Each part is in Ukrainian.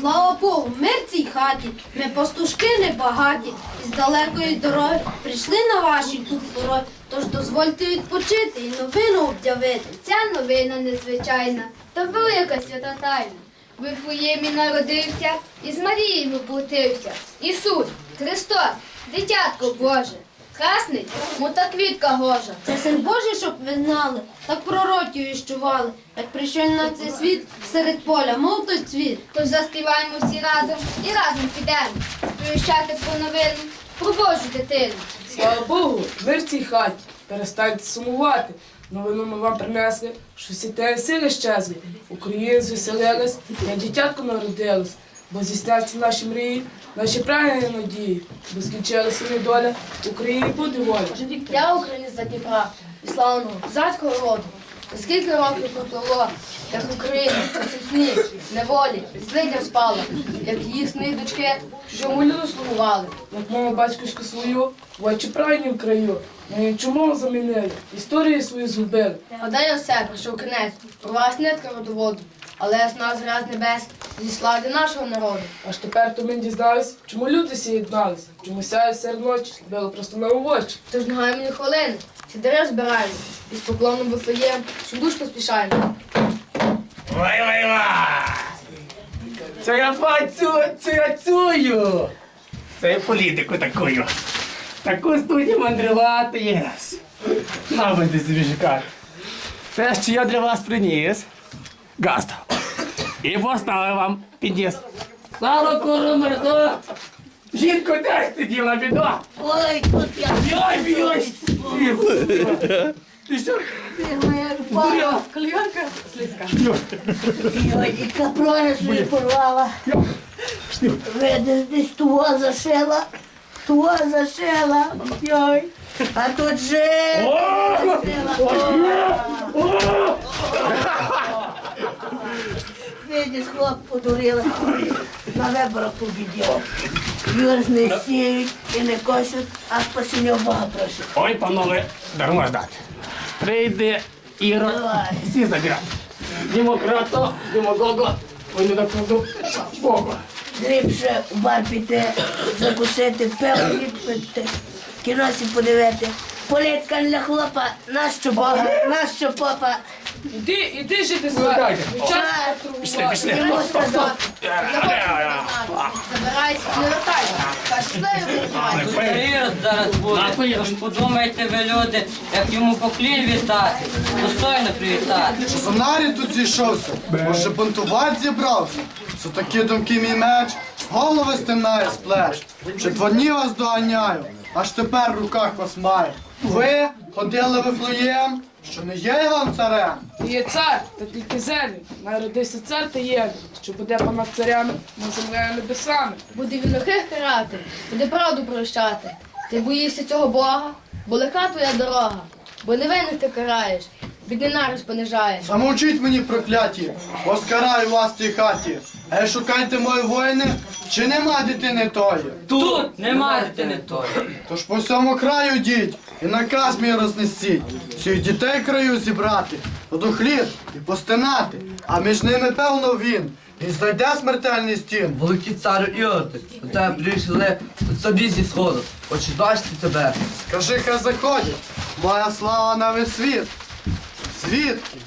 Слава Богу, мир цій хаті. Ми пастушки небагаті. Із далекої дороги прийшли на ваші тут пороги. Тож дозвольте відпочити і новину об'явити. Ця новина незвичайна та велика свята тайна. В Вифлеємі народився і з Марією воплотився. Ісус, Христос, дитятко Боже, красний, мута квітка гожа. Це син Божий, щоб ви знали, так пророків іщували, як прийшов на цей світ серед поля, мов той цвіт. Тож заспіваємо всі разом і разом підемо сповіщати про новину, про Божу дитину. Слава Богу, мир в цій хаті. Перестаньте сумувати. Новину ми вам принесли, що всі те сили щезли. Україна звеселилась, я дитятко народилась, бо здійсняться наші мрії, наші прагнення надії, бо скінчилася недоля, Україні буде воля. Я українець за Дніпра і славного козацького роду. Скільки років проплило, як Україна у сні, неволі, злидям спала, як її сни дочки, що люду слугували. Як мову батьківську свою, очі правні в краю. Ми чому замінили, історію свою згубили. Гадаю все, прийшов кінець, про вас нитка родоводу, але ясна зря з небес, зі слави нашого народу. Аж тепер то ми дізнались, чому люди всі єднались, чому сяють серед ночі, било просто на очі. Тож не гаємо ні хвилини, сідери збираємо, і з поклоном вифлеєм, що душ поспішаємо. Ой, ой, ой! Це я бачу, це я чую. Це я політику такую. Таку студію мандрувати єс. Собі шикар. Те, що я для вас приніс. Гаст. І поставив вам підніс. Сало куру мерзо. Жінку теж ти діла біда. Ой, тут я Йой, йой. Ти що? Здуріла. ой, і капрони свої порвала. Видиш, десь того зашила, того зашила. Йой. А тут же зашила. Видиш, хлоп подурила. На виборах побідів. Юр не сіють і не косять, а спасіння Бога просять. Ой, панове, дарма ждати. Прийде Іро, всі забирати. Демократо, демагого, ой, не докладу, Богу. Ліпше в бар піти, закусити, пиво відпити, кіносі подивити. Політка для хлопа, нащо Бога, нащо попа. Іди, іди жити Ну, дайте. Пішли, пішли. Забирайся, не вертайся. Період зараз буде. Подумайте ви, люди, як йому поклін віддати, достойно привітати. Нарід тут зійшовся? Може бунтувати зібрався? Що такі думки мій меч, голови стинає з плеч. Вже два дні вас доганяю, аж тепер в руках вас має. Ви ходили Вифлеєм, що не є вам царем. Ти є цар, та тільки землі. Народився цар та є, що буде понад царями, на землею небесами. Буде він лихих карати, буде правду прощати. Ти боїшся цього Бога, бо лиха твоя дорога, бо невинних ти караєш, біднина понижаєш. Замовчіть мені прокляті, оскараю вас в цій хаті. Ей, шукайте мої воїни, чи нема дитини тої? Тут немає дитини тої. Тож по всьому краю йдіть і наказ мій рознесіть. Всіх дітей краю зібрати, до хліб і постинати. А між ними певно він. І знайде смертельний стін. Великий царю Іроди, до тебе прийшли собі зі сходу. Хочу бачити тебе. Скажи, хай заходять, моя слава на весь світ. Звідки?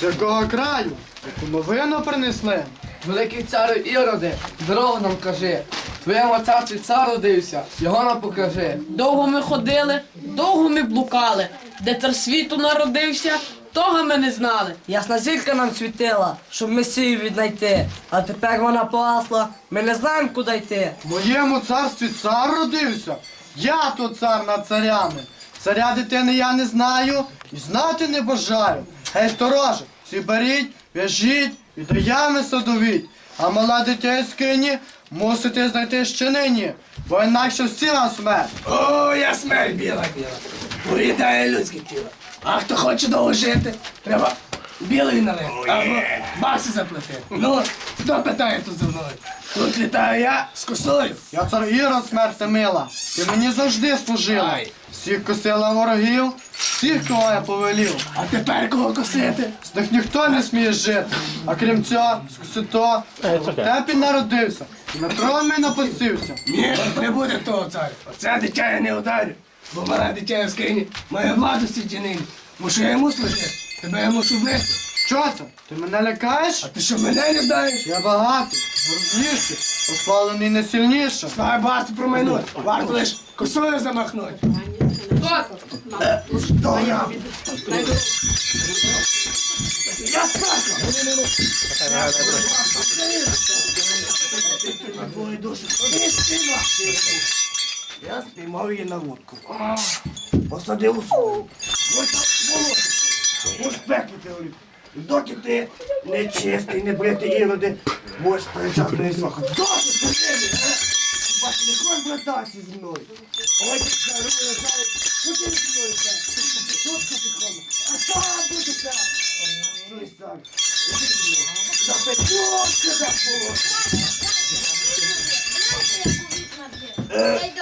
З якого краю? Яку новину принесли? Великий царю Іроди, дорогу нам кажи. Твоєму царстві цар родився, його нам покажи. Довго ми ходили, довго ми блукали. Де цар світу народився, того ми не знали. Ясна зірка нам світила, щоб месію віднайти. А тепер вона погасла, ми не знаємо, куди йти. В моєму царстві цар родився. Я тут цар над царями. Царя дитини я не знаю і знати не бажаю. Гей, сторожа, всі беріть, в'яжіть і до ями садовіть. А мала дитя скині мусите знайти ще нині, бо інакше всі на смерть. О, я смерть біла, біла. Поїдає людське тіло. А хто хоче довго жити, треба білий налити. Або бакси заплатити. Ну, Хто питає тут за мною? Тут літаю я з косою. Я цар Ірод смерти мила. Ти мені завжди служила. Ай. Всіх косила ворогів, всіх, кого я повелів. А тепер кого косити? З них ніхто не сміє жити. А крім цього, скуси то, в народився. І на трон мій напасився. Ні, не буде того царю. Оце дитя я не ударю. Бо мене дитя в скрині має владу світянині. Мушу я йому служити. Тебе я мушу вбити. Що це? Ти мене лякаєш? А ти що мене не знаєш? Я багатий, розліший, пославлений не сильніше. Знаю багато промайнути. Варто лиш косою замахнути. То я. Я спіймав. Я спіймав її на вудку. Посадив у свою. Ось так було. Пекнути, говорю. Доки ти нечистий, не бритий іроди, будеш перечасної свахати. Доки ти а? Хіба ти не хочеш брататися зі мною? Ой, я знаю, куди ти мною так? Тут ти ходиш, а сам буде так. Що? Іди зі мною. Запечу тебе було. Хай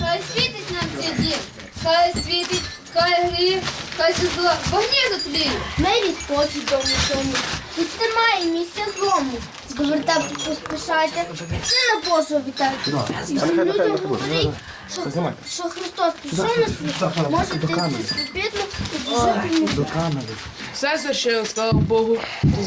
хай світить нам цей дім, хай світить, хай гріє, хай зло, вогні затліє. Мері спокій дому цьому. Тут немає місця злому. Зговертати поспішайте, не на пошу вітайте. Всім людям говоріть, що, що Христос пішов на світ, можете йти свобідно і мені. Все звершило, слава Богу,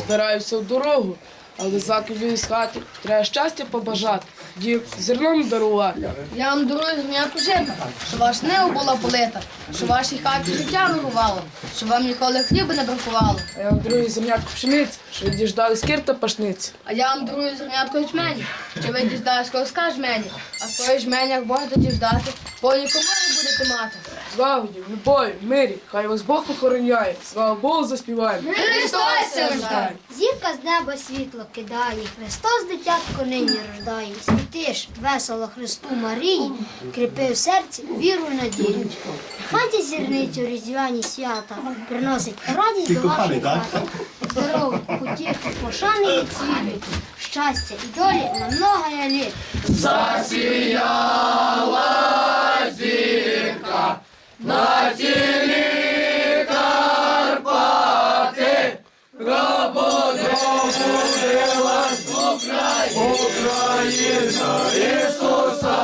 збираюся в дорогу. Але заки він з хати, треба щастя побажати, дів зерном дарувати. Я вам дарую зміяку жита, що ваш небо було полита, що вашій хаті життя вирувало, що вам ніколи хліба не бракувало. А я вам другий землятку пшениці, що діждали скир та пашниці. А я вам дарую зернятку ячмені, що ви діждаєш колоска жмені, а в своїх жменях Бога діждати, бо нікому не будете мати. Злагоді, любові, мирі, хай вас Бог охороняє. Слава Богу, заспіваємо. Христос рождає! Зірка з неба світло кидає, Христос дитятко нині рождає. Світиш весело Христу Марії, кріпи в серці віру і надію. Хаті зірницю різдвяні свята приносить радість до вашої хати. Здоров'я, утіхи, пошани і цвіти, щастя і долі на много літ на цілі Карпати, пробудилась Україна, Україна Ісуса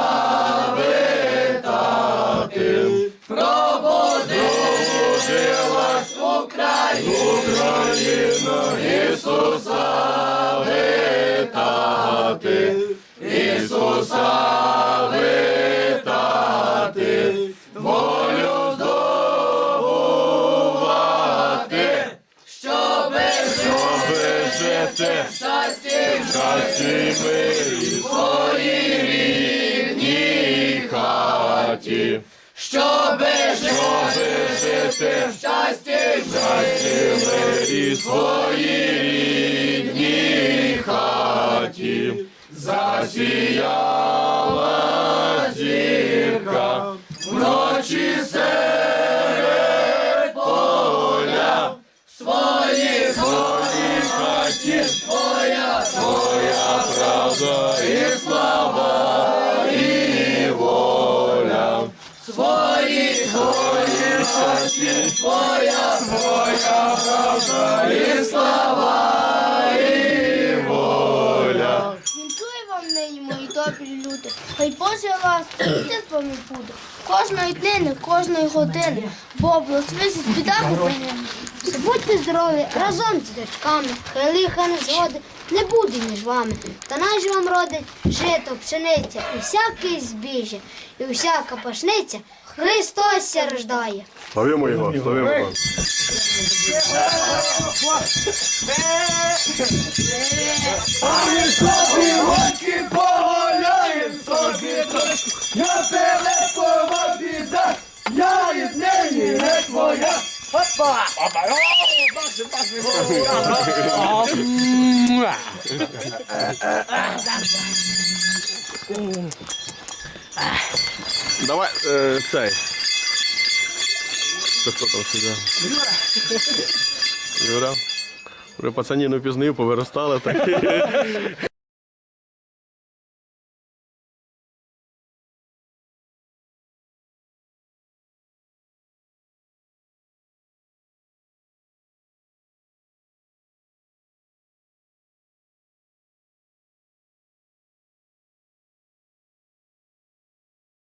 витати. Пробудилась Україна, Україна Ісуса витати. Ісуса витати. щасті в своїй рідній хаті, щоби жити, в щасті ми і своїй рідній хаті засіяв. Вінчує вам нині, мої добрі люди. Хай Боже вас завжди з вами буде. Кожної днини, кожної години. Бо благословить біда. Все будьте здорові разом з дочками. Хай лиха не згоди не буде між вами. Та наш вам родить жито, пшениця, і всяке збіжжя, і всяка пашниця Христос ся рождає. Ставимо його, ставимо його. Я перепова біда, я із неї не твоя. Опа! Опа! Давай, е, цей. Це хто там сюди? Юра. Юра. Пацанів не впізнаю, повиростали так.